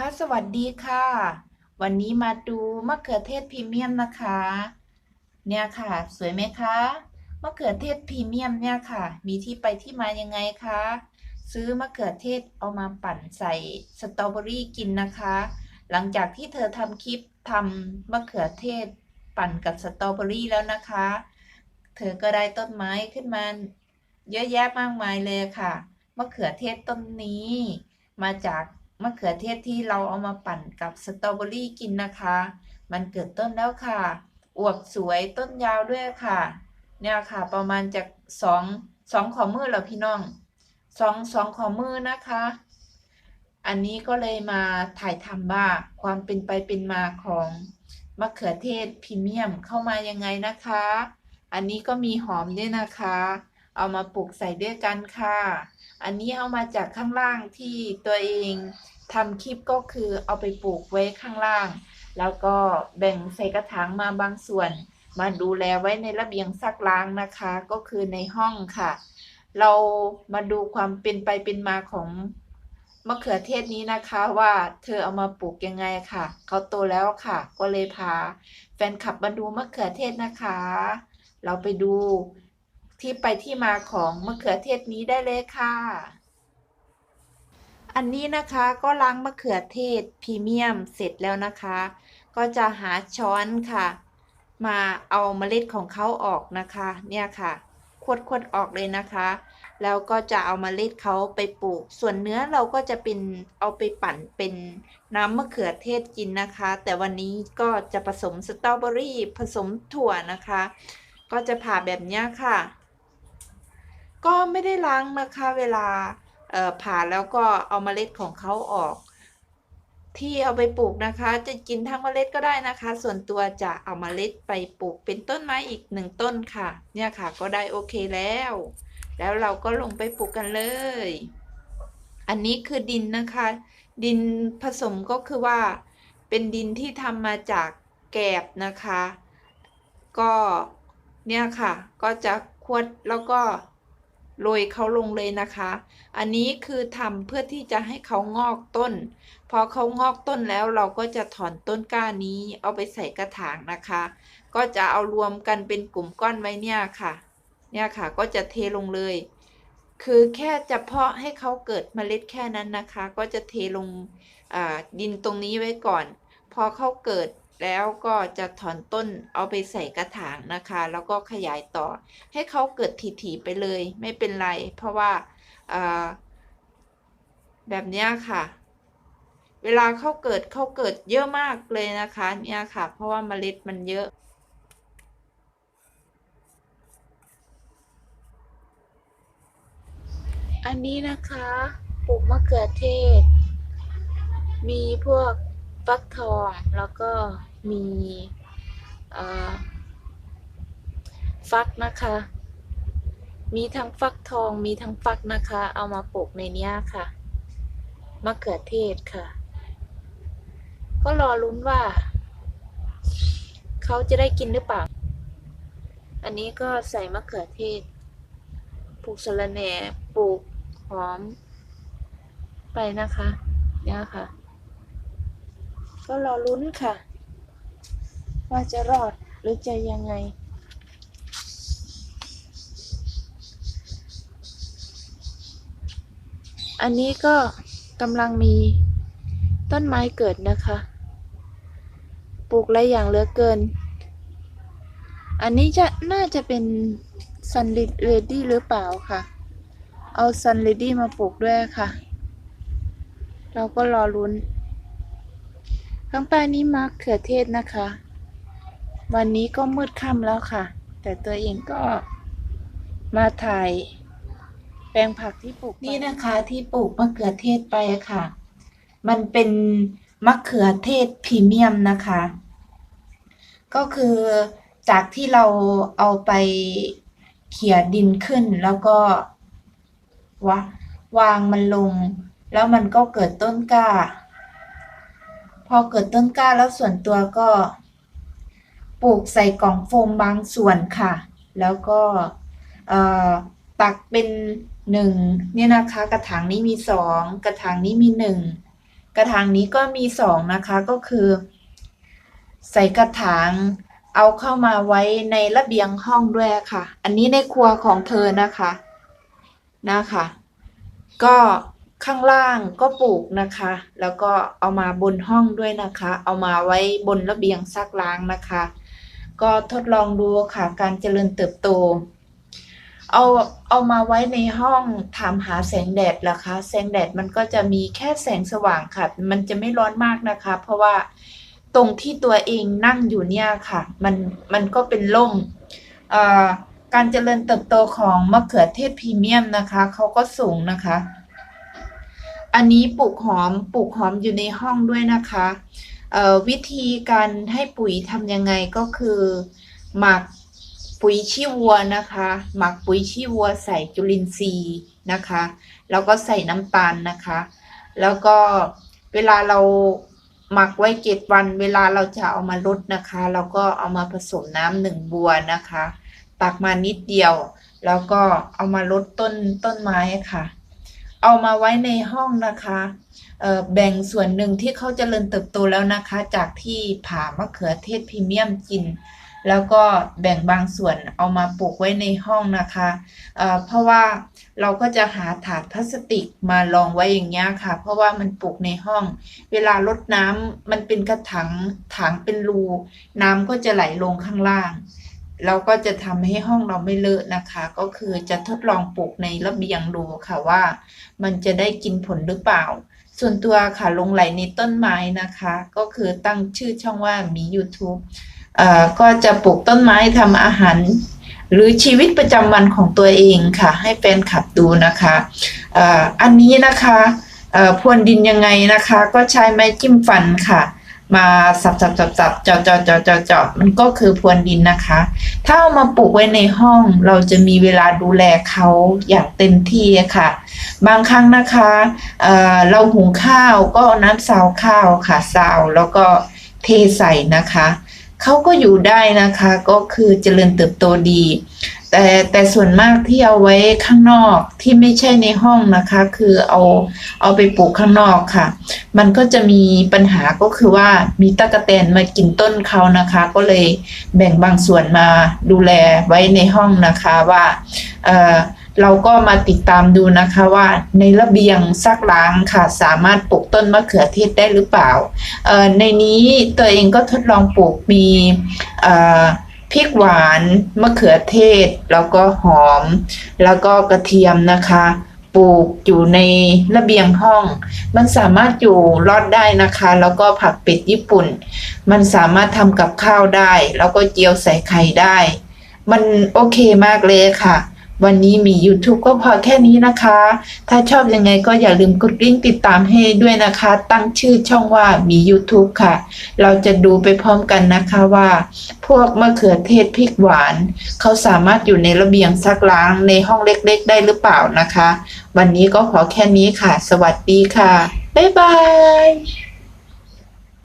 ค่ะ สวัสดีค่ะ วันนี้มาดูมะเขือเทศพรีเมียมนะคะ เนี่ยค่ะ สวยไหมคะมะเขือเทศพรีเมียมเนี่ยค่ะ มีที่ไปที่มายังไงคะซื้อมะเขือเทศเอามาปั่นใส่สตรอเบอรี่กินนะคะ หลังจากที่เธอทำคลิปทำมะเขือเทศปั่นกับสตรอเบอรี่แล้วนะคะ เธอก็ได้ต้นไม้ขึ้นมาเยอะแยะมากมายเลยค่ะมะเขือเทศต้นนี้มาจาก มะเขือเทศที่เราเอามาปั่นกับสตรอเบอรี่กินนะคะ มันเกิดต้นแล้วค่ะ อวบสวยต้นยาวด้วยค่ะ เนี่ยค่ะ ประมาณจากสองสองขอมือเหรอพี่น้องสองสองขอมือนะคะ อันนี้ก็เลยมาถ่ายทำว่าความเป็นไปเป็นมาของมะเขือเทศพรีเมียมเข้ามายังไงนะคะ อันนี้ก็มีหอมด้วยนะคะ เอามาปลูกใส่ด้วยกันค่ะ อันนี้เอามาจากข้างล่างที่ตัวเอง ทำคลิปก็คือเอาไปปลูกไว้ข้างล่าง แล้วก็แบ่งใส่กระถางมาบางส่วน มาดูแลไว้ในระเบียงซักล้างนะคะ ก็คือในห้องค่ะ เรามาดูความเป็นไปเป็นมาของมะเขือเทศนี้นะคะว่าเธอเอามาปลูกยังไงค่ะเขาโตแล้วค่ะ ก็เลยพา แฟนคลับมาดูมะเขือเทศนะคะ เราไปดูที่ไปที่มาของมะเขือเทศนี้ได้เลยค่ะ อันนี้นะคะก็ล้างมะเขือเทศพรีเมียมเสร็จแล้วนะคะ ก็จะหาช้อนค่ะ มาเอาเมล็ดของเขาออกนะคะ เนี่ยค่ะขวดขวดออกเลยนะคะ แล้วก็จะเอาเมล็ดเขาไปปลูก ส่วนเนื้อเราก็จะเป็นเอาไปปั่นเป็นน้ำมะเขือเทศกินนะคะ แต่วันนี้ก็จะผสมสตรอเบอรี่ผสมถั่วนะคะ ก็จะผ่าแบบเนี้ยค่ะ ก็ไม่ได้ล้างนะคะเวลา ผ่าแล้วก็เอาเมล็ดของเขาออก ที่เอาไปปลูกนะคะ จะกินทั้งเมล็ดก็ได้นะคะ ส่วนตัวจะเอาเมล็ดไปปลูกเป็นต้นไม้อีกหนึ่งต้นค่ะ เนี่ยค่ะก็ได้โอเคแล้ว แล้วเราก็ลงไปปลูกกันเลย อันนี้คือดินนะคะ ดินผสมก็คือว่า เป็นดินที่ทำมาจากแกบนะคะ ก็เนี่ยค่ะ ก็จะควดแล้วก็ โรยเขาลงเลยนะคะ อันนี้คือทำเพื่อที่จะให้เขางอกต้น พอเขางอกต้นแล้วเราก็จะถอนต้นก้านี้เอาไปใส่กระถางนะคะ ก็จะเอารวมกันเป็นกลุ่มก้อนไว้เนี่ยค่ะ เนี่ยค่ะก็จะเทลงเลย คือแค่จะเพาะให้เขาเกิดเมล็ดแค่นั้นนะคะ ก็จะเทลงดินตรงนี้ไว้ก่อน พอเขาเกิด แล้วก็จะถอนต้นเอาไปใส่กระถางนะคะ แล้วก็ขยายต่อให้เขาเกิดถี่ๆไปเลย ไม่เป็นไร เพราะว่าแบบนี้ค่ะ เวลาเขาเกิดเขาเกิดเยอะมากเลยนะคะเนี่ยค่ะ เพราะว่าเมล็ดมันเยอะอันนี้นะคะปลูกมะเขือเทศ มีพวก ฟักทองแล้วก็มีฟักนะคะ มีทั้งฟักทองมีทั้งฟักนะคะ เอามาปลูกในนี้ค่ะมะเขือเทศค่ะ ก็รอลุ้นว่า เขาจะได้กินหรือเปล่า อันนี้ก็ใส่มะเขือเทศปลูกสะระแหน่ปลูกหอมไปนะคะเนี่ยค่ะ ก็รอลุ้นค่ะ ว่าจะรอดหรือจะยังไง อันนี้ก็กำลังมีต้นไม้เกิดนะคะ ปลูกหลายอย่างเหลือเกิน อันนี้จะน่าจะเป็นซันเรดี้หรือเปล่าค่ะ เอาซันเรดี้มาปลูกด้วยค่ะ เราก็รอลุ้น ข้างใต้นี้มะเขือเทศนะคะ วันนี้ก็มืดค่ำแล้วค่ะ แต่ตัวเองก็มาถ่ายแปลงผักที่ปลูกนี่นะคะที่ปลูกมะเขือเทศไปค่ะ มันเป็นมะเขือเทศพรีเมียมนะคะ ก็คือจากที่เราเอาไปเขี่ยดินขึ้นแล้วก็วะวางมันลง แล้วมันก็เกิดต้นกล้า พอเกิดต้นกล้าแล้วส่วนตัวก็ปลูกใส่กล่องโฟมบางส่วนค่ะ แล้วก็ตักเป็นหนึ่งเนี่ยนะคะ กระถางนี้มีสองกระถางนี้มีหนึ่งกระถางนี้ก็มีสองนะคะก็คือ ใส่กระถางเอาเข้ามาไว้ในระเบียงห้องด้วยค่ะ อันนี้ในครัวของเธอนะคะนะคะ ก็ ข้างล่างก็ปลูกนะคะ แล้วก็เอามาบนห้องด้วยนะคะ เอามาไว้บนระเบียงซักล้างนะคะ ก็ทดลองดูค่ะ การเจริญเติบโต เอาเอามาไว้ในห้องถามหาแสงแดดล่ะคะ แสงแดดมันก็จะมีแค่แสงสว่างค่ะ มันจะไม่ร้อนมากนะคะ เพราะว่าตรงที่ตัวเองนั่งอยู่เนี่ยค่ะ มันมันก็เป็นร่มการเจริญเติบโตของมะเขือเทศพรีเมียมนะคะเขาก็สูงนะคะ อันนี้ปลูกหอมปลูกหอมอยู่ในห้องด้วยนะคะวิธีการให้ปุ๋ยทำยังไงก็คือ หมักปุ๋ยชี้วัวนะคะ หมักปุ๋ยชี้วัวใส่จุลินทรีย์นะคะ แล้วก็ใส่น้ำตาลนะคะ แล้วก็เวลาเราหมักไว้เจ็ดวัน เวลาเราจะเอามาลดนะคะ เราก็เอามาผสมน้ำหนึ่งบัวนะคะ ตักมานิดเดียว แล้วก็เอามาลดต้นต้นไม้ค่ะ เอามาไว้ในห้องนะคะแบ่งส่วนหนึ่งที่เขาจเจริญเติบโตแล้วนะคะ จากที่ผ่ามะเขือเทศพรีเมียมกิน แล้วก็แบ่งบางส่วนเอามาปลูกไว้ในห้องนะคะเเพราะว่าเราก็จะหาถาดพลาสติกมารองไว้อย่างเงี้ยค่ะ เพราะว่ามันปลูกในห้อง เวลารดน้ำมันเป็นกระถางถังเป็นรูน้ำก็จะไหลลงข้างล่าง เราก็จะทำให้ห้องเราไม่เลอะนะคะ ก็คือจะทดลองปลูกในระเบียงดูค่ะว่า มันจะได้กินผลหรือเปล่า ส่วนตัวค่ะลงไหลในต้นไม้นะคะ ก็คือตั้งชื่อช่องว่ามี YouTube เอ่อก็จะปลูกต้นไม้ทำอาหาร หรือชีวิตประจำวันของตัวเองค่ะ ให้แฟนคลับดูนะคะเอ่ออันนี้นะคะเอ่อพรวนดินยังไงนะคะ ก็ใช้ไม้จิ้มฟันค่ะ มาสับสับสับสับเจาะเจาะเจาะเจาะเจาะมันก็คือพรวนดินนะคะ ถ้าเอามาปลูกไว้ในห้องเราจะมีเวลาดูแลเขาอย่างเต็มที่ค่ะ บางครั้งนะคะเเราหุงข้าวก็เอาน้ำซาวข้าวค่ะซาวแล้วก็เทใส่นะคะเขาก็อยู่ได้นะคะก็คือเจริญเติบโตดี แต่แต่ส่วนมากที่เอาไว้ข้างนอกที่ไม่ใช่ในห้องนะคะ คือเอาเอาไปปลูกข้างนอกค่ะ มันก็จะมีปัญหาก็คือว่ามีตะกะแตนมากินต้นเขานะคะ ก็เลยแบ่งบางส่วนมาดูแลไว้ในห้องนะคะว่าเออเราก็มาติดตามดูนะคะว่าในระเบียงซักล้างค่ะ สามารถปลูกต้นมะเขือเทศได้หรือเปล่าเออในนี้ตัวเองก็ทดลองปลูกมีเออ ริกหวานมะเขือเทศ แล้วก็หอม แล้วก็กระเทียมนะคะ ปลูกอยู่ในระเบียงห้อง มันสามารถอยู่รอดได้นะคะ แล้วก็ผักเป็ดญี่ปุ่น มันสามารถทำกับข้าวได้ แล้วก็เจียวใส่ไข่ได้ มันโอเคมากเลยค่ะ วันนี้มี YouTube ก็พอแค่นี้นะคะ ถ้าชอบยังไงก็อย่าลืมกดลิงก์ติดตามให้ด้วยนะคะ ตั้งชื่อช่องว่ามี YouTube ค่ะ เราจะดูไปพร้อมกันนะคะว่า พวกมะเขือเทศพริกหวาน เขาสามารถอยู่ในระเบียงซักล้างในห้องเล็กๆ ได้หรือเปล่านะคะ วันนี้ก็ขอแค่นี้ค่ะ สวัสดีค่ะ บ๊ายบาย